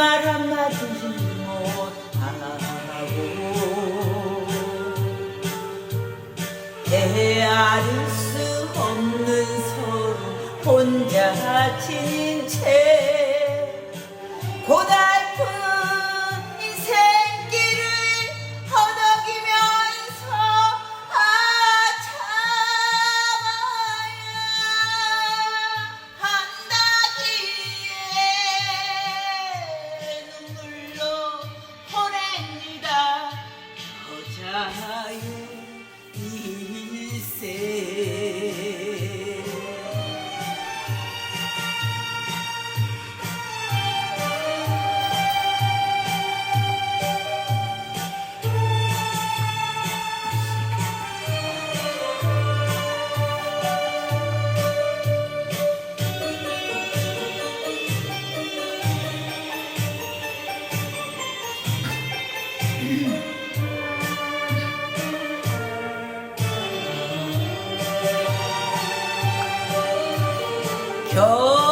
한마디 못하고 헤아릴 수 없는 서로 혼자 지닌 채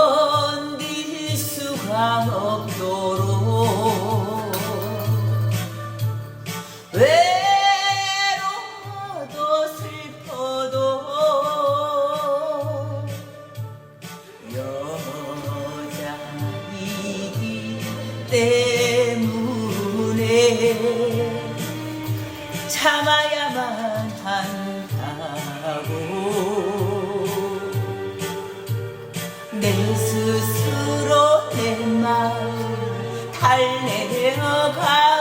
견딜 수가 없도록 외로워도 슬퍼도 여자이기 참아야만 한다고. 내 스스로 내 마음 달래어가